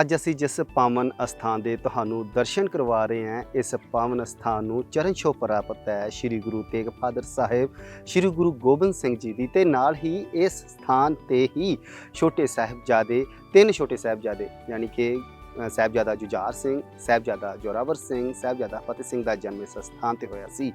ਅੱਜ ਅਸੀਂ ਜਿਸ ਪਾਵਨ ਅਸਥਾਨ ਦੇ ਤੁਹਾਨੂੰ ਦਰਸ਼ਨ ਕਰਵਾ ਰਹੇ ਹਾਂ, ਇਸ ਪਾਵਨ ਅਸਥਾਨ ਨੂੰ ਚਰਨ ਛੋਹ ਪ੍ਰਾਪਤ ਹੈ ਸ੍ਰੀ ਗੁਰੂ ਤੇਗ ਬਹਾਦਰ ਸਾਹਿਬ, ਸ੍ਰੀ ਗੁਰੂ ਗੋਬਿੰਦ ਸਿੰਘ ਜੀ ਦੀ ਤੇ ਨਾਲ ਹੀ ਇਸ ਸਥਾਨ ਤੇ ਹੀ ਛੋਟੇ ਸਾਹਿਬਜ਼ਾਦੇ, ਤਿੰਨ ਛੋਟੇ ਸਾਹਿਬਜ਼ਾਦੇ, ਯਾਨੀ ਕਿ ਸਾਹਿਬਜ਼ਾਦਾ ਜੁਝਾਰ ਸਿੰਘ, ਸਾਹਿਬਜ਼ਾਦਾ ਜੋਰਾਵਰ ਸਿੰਘ, ਸਾਹਿਬਜ਼ਾਦਾ ਫਤਿਹ ਸਿੰਘ ਦਾ ਜਨਮ ਇਸ ਸਥਾਨ ਤੇ ਹੋਇਆ ਸੀ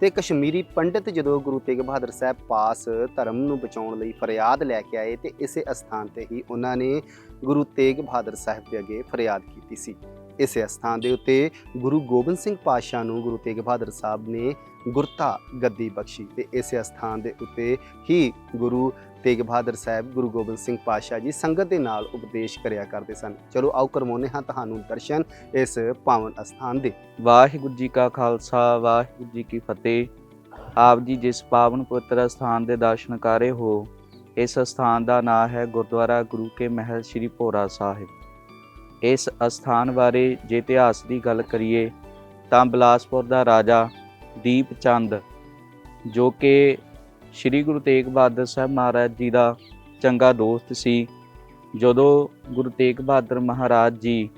ਤੇ ਕਸ਼ਮੀਰੀ ਪੰਡਿਤ ਜਦੋਂ ਗੁਰੂ ਤੇਗ ਬਹਾਦਰ ਸਾਹਿਬ ਪਾਸ ਧਰਮ ਨੂੰ ਬਚਾਉਣ ਲਈ ਫਰਿਆਦ ਲੈ ਕੇ ਆਏ ਤੇ ਇਸੇ ਅਸਥਾਨ ਤੇ ਹੀ ਉਹਨਾਂ ਨੇ ਗੁਰੂ ਤੇਗ ਬਹਾਦਰ ਸਾਹਿਬ ਦੇ ਅੱਗੇ ਫਰਿਆਦ ਕੀਤੀ ਸੀ। ਇਸੇ ਅਸਥਾਨ ਦੇ ਉੱਤੇ ਗੁਰੂ ਗੋਬਿੰਦ ਸਿੰਘ ਪਾਤਸ਼ਾਹ ਨੂੰ ਗੁਰੂ ਤੇਗ ਬਹਾਦਰ ਸਾਹਿਬ ਨੇ ਗੁਰਤਾ ਗੱਦੀ ਬਖਸ਼ੀ ਤੇ ਇਸੇ ਅਸਥਾਨ ਦੇ ਉੱਤੇ ਹੀ ਗੁਰੂ ਤੇਗ ਬਹਾਦਰ ਸਾਹਿਬ, ਗੁਰੂ ਗੋਬਿੰਦ ਸਿੰਘ ਪਾਤਸ਼ਾਹ ਜੀ ਸੰਗਤ ਦੇ ਨਾਲ ਉਪਦੇਸ਼ ਕਰਿਆ ਕਰਦੇ ਸਨ। ਚਲੋ ਆਓ ਕਰਵਾਉਂਦੇ ਹਾਂ ਤੁਹਾਨੂੰ ਦਰਸ਼ਨ ਇਸ ਪਾਵਨ ਅਸਥਾਨ ਦੇ। ਵਾਹਿਗੁਰੂ ਜੀ ਕਾ ਖਾਲਸਾ, ਵਾਹਿਗੁਰੂ ਜੀ ਕੀ ਫਤਿਹ। ਆਪ ਜੀ ਜਿਸ ਪਾਵਨ ਪਵਿੱਤਰ ਸਥਾਨ ਦੇ ਦਰਸ਼ਨ ਕਰ ਰਹੇ ਹੋ, ਇਸ ਸਥਾਨ ਦਾ ਨਾਮ ਹੈ ਗੁਰਦੁਆਰਾ ਗੁਰੂ ਕੇ ਮਹਿਲ, ਸ੍ਰੀ ਭੋਰਾ ਸਾਹਿਬ। ਇਸ ਅਸਥਾਨ ਬਾਰੇ ਜੇ ਇਤਿਹਾਸ ਦੀ ਗੱਲ ਕਰੀਏ ਤਾਂ ਬਿਲਾਸਪੁਰ ਦਾ ਰਾਜਾ ਦੀਪ ਚੰਦ, ਜੋ ਕਿ ਸ੍ਰੀ ਗੁਰੂ ਤੇਗ ਬਹਾਦਰ ਸਾਹਿਬ ਮਹਾਰਾਜ ਜੀ ਦਾ ਚੰਗਾ ਦੋਸਤ ਸੀ, ਜਦੋਂ ਗੁਰੂ ਤੇਗ ਬਹਾਦਰ ਮਹਾਰਾਜ ਜੀ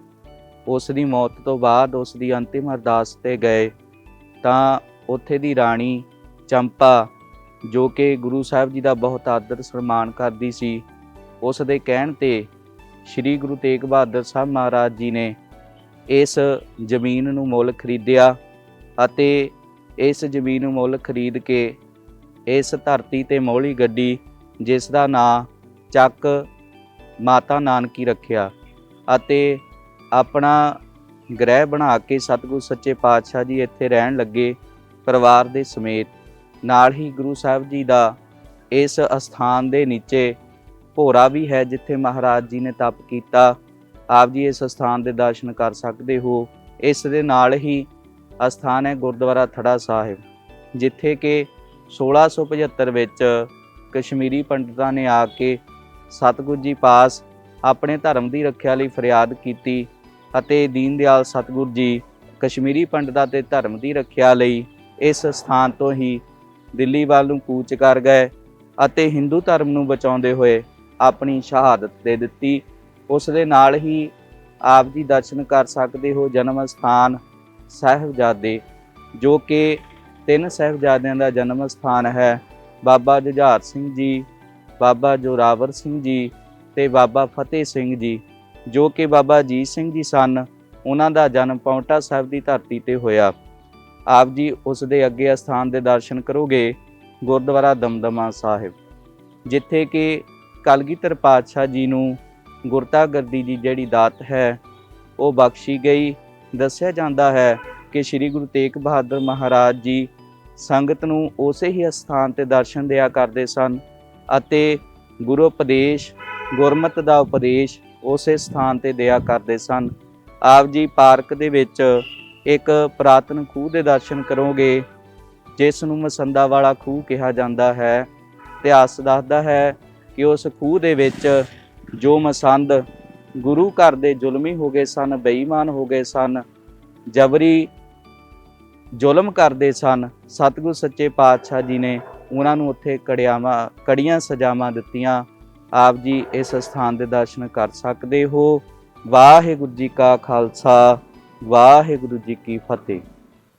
ਉਸ ਦੀ ਮੌਤ ਤੋਂ ਬਾਅਦ ਉਸ ਦੀ ਅੰਤਿਮ ਅਰਦਾਸ ਤੇ ਗਏ, ਤਾਂ ਉੱਥੇ ਦੀ ਰਾਣੀ ਚੰਪਾ, ਜੋ ਕਿ ਗੁਰੂ ਸਾਹਿਬ ਜੀ ਦਾ ਬਹੁਤ ਆਦਰ ਸਨਮਾਨ ਕਰਦੀ ਸੀ, ਉਸ ਦੇ ਕਹਿਣ ਤੇ ਸ੍ਰੀ ਗੁਰੂ ਤੇਗ ਬਹਾਦਰ ਸਾਹਿਬ ਮਹਾਰਾਜ ਜੀ ਨੇ ਇਸ ਜ਼ਮੀਨ ਨੂੰ ਮੁੱਲ ਖਰੀਦਿਆ ਅਤੇ ਇਸ ਜ਼ਮੀਨ ਨੂੰ ਮੁੱਲ ਖਰੀਦ ਕੇ ਇਸ ਧਰਤੀ ਤੇ ਮੋਹਲੀ ਗੱਡੀ, ਜਿਸ ਦਾ ਨਾਂ ਚੱਕ ਮਾਤਾ ਨਾਨਕੀ ਰੱਖਿਆ ਅਤੇ ਆਪਣਾ ਗ੍ਰਹਿ ਬਣਾ ਕੇ ਸਤਿਗੁਰ ਸੱਚੇ ਪਾਤਸ਼ਾਹ ਜੀ ਇੱਥੇ ਰਹਿਣ ਲੱਗੇ ਪਰਿਵਾਰ ਦੇ ਸਮੇਤ। ਨਾਲ ਹੀ ਗੁਰੂ ਸਾਹਿਬ ਜੀ ਦਾ ਇਸ ਅਸਥਾਨ ਦੇ ਨੀਚੇ ਭੋਰਾ ਵੀ ਹੈ ਜਿੱਥੇ ਮਹਾਰਾਜ ਜੀ ਨੇ ਤਪ ਕੀਤਾ। ਆਪ ਜੀ ਇਸ ਅਸਥਾਨ ਦੇ ਦਰਸ਼ਨ ਕਰ ਸਕਦੇ ਹੋ। ਇਸ ਦੇ ਨਾਲ ਹੀ ਅਸਥਾਨ ਹੈ ਗੁਰਦੁਆਰਾ ਥੜਾ ਸਾਹਿਬ, ਜਿੱਥੇ ਕਿ 1675 ਵਿੱਚ ਕਸ਼ਮੀਰੀ ਪੰਡਤਾਂ ਨੇ ਆ ਕੇ ਸਤਿਗੁਰ ਜੀ ਪਾਸ ਆਪਣੇ ਧਰਮ ਦੀ ਰੱਖਿਆ ਲਈ ਫਰਿਆਦ ਕੀਤੀ ਅਤੇ ਦੀਨ ਦਿਆਲ ਸਤਿਗੁਰ ਜੀ ਕਸ਼ਮੀਰੀ ਪੰਡਤਾਂ ਤੇ ਧਰਮ ਦੀ ਰੱਖਿਆ ਲਈ ਇਸ ਸਥਾਨ ਤੋਂ ਹੀ ਦਿੱਲੀ ਵੱਲ ਨੂੰ ਕੂਚ ਕਰ ਗਏ ਅਤੇ ਹਿੰਦੂ ਧਰਮ ਨੂੰ ਬਚਾਉਂਦੇ ਹੋਏ ਆਪਣੀ ਸ਼ਹਾਦਤ ਦੇ ਦਿੱਤੀ। ਉਸ ਦੇ ਨਾਲ ਹੀ ਆਪ ਜੀ ਦਰਸ਼ਨ ਕਰ ਸਕਦੇ ਹੋ ਜਨਮ ਸਥਾਨ ਸਾਹਿਬਜ਼ਾਦੇ, ਜੋ ਕਿ ਤਿੰਨ ਸਾਹਿਬਜ਼ਾਦਿਆਂ ਦਾ ਜਨਮ ਸਥਾਨ ਹੈ। ਬਾਬਾ ਜੁਝਾਰ ਸਿੰਘ ਜੀ, ਬਾਬਾ ਜੋਰਾਵਰ ਸਿੰਘ ਜੀ ਤੇ ਬਾਬਾ ਫਤਿਹ ਸਿੰਘ ਜੀ, ਜੋ ਕਿ ਬਾਬਾ ਅਜੀਤ ਸਿੰਘ ਜੀ ਸਨ। ਉਹਨਾਂ ਦਾ ਜਨਮ ਪੌਂਟਾ ਸਾਹਿਬ ਦੀ ਧਰਤੀ ਤੇ ਹੋਇਆ। ਆਪ ਜੀ ਉਸ ਦੇ ਅੱਗੇ ਅਸਥਾਨ ਦੇ ਦਰਸ਼ਨ ਕਰੋਗੇ, ਗੁਰਦੁਆਰਾ ਦਮਦਮਾ ਸਾਹਿਬ, ਜਿੱਥੇ ਕਿ ਕਲਗੀਧਰ ਪਾਤਸ਼ਾਹ ਜੀ ਨੂੰ ਗੁਰਤਾ ਗੱਦੀ ਦੀ ਜਿਹੜੀ ਦਾਤ ਹੈ, ਉਹ ਬਖਸ਼ੀ ਗਈ। ਦੱਸਿਆ ਜਾਂਦਾ ਹੈ ਕਿ ਸ੍ਰੀ ਗੁਰੂ ਤੇਗ ਬਹਾਦਰ ਮਹਾਰਾਜ ਜੀ ਸੰਗਤ ਨੂੰ ਉਸੇ ਹੀ ਅਸਥਾਨ ਤੇ ਦਰਸ਼ਨ ਦਿਆ ਕਰਦੇ ਸਨ ਅਤੇ ਗੁਰੂ ਉਪਦੇਸ਼, ਗੁਰਮਤ ਦਾ ਉਪਦੇਸ਼ ਉਸੇ ਸਥਾਨ ਤੇ ਦਿਆ ਕਰਦੇ ਸਨ। ਆਪ ਜੀ ਪਾਰਕ ਦੇ ਵਿੱਚ ਇੱਕ ਪ੍ਰਾਤਨ ਖੂਹ ਦੇ ਦਰਸ਼ਨ ਕਰੋਗੇ, ਜਿਸ ਨੂੰ ਮਸੰਦਾ ਵਾਲਾ ਖੂਹ ਕਿਹਾ ਜਾਂਦਾ ਹੈ। ਇਤਿਹਾਸ ਦੱਸਦਾ ਹੈ ਕਿ ਉਸ ਖੂਹ ਦੇ ਵਿੱਚ ਜੋ ਮਸੰਦ ਗੁਰੂ ਘਰ ਦੇ ਜ਼ੁਲਮੀ ਹੋ ਗਏ ਸਨ, ਬੇਈਮਾਨ ਹੋ ਗਏ ਸਨ, ਜਬਰੀ ਜ਼ੁਲਮ ਕਰਦੇ ਸਨ, ਸਤਿਗੁਰ ਸੱਚੇ ਪਾਤਸ਼ਾਹ ਜੀ ਨੇ ਉਹਨਾਂ ਨੂੰ ਉੱਥੇ ਕੜਿਆਵਾਂ, ਕੜੀਆਂ ਸਜ਼ਾਵਾਂ ਦਿੱਤੀਆਂ। ਆਪ ਜੀ ਇਸ ਸਥਾਨ ਦੇ ਦਰਸ਼ਨ ਕਰ ਸਕਦੇ ਹੋ। ਵਾਹਿਗੁਰੂ ਜੀ ਕਾ ਖਾਲਸਾ, ਵਾਹਿਗੁਰੂ ਜੀ ਕੀ ਫਤਿਹ।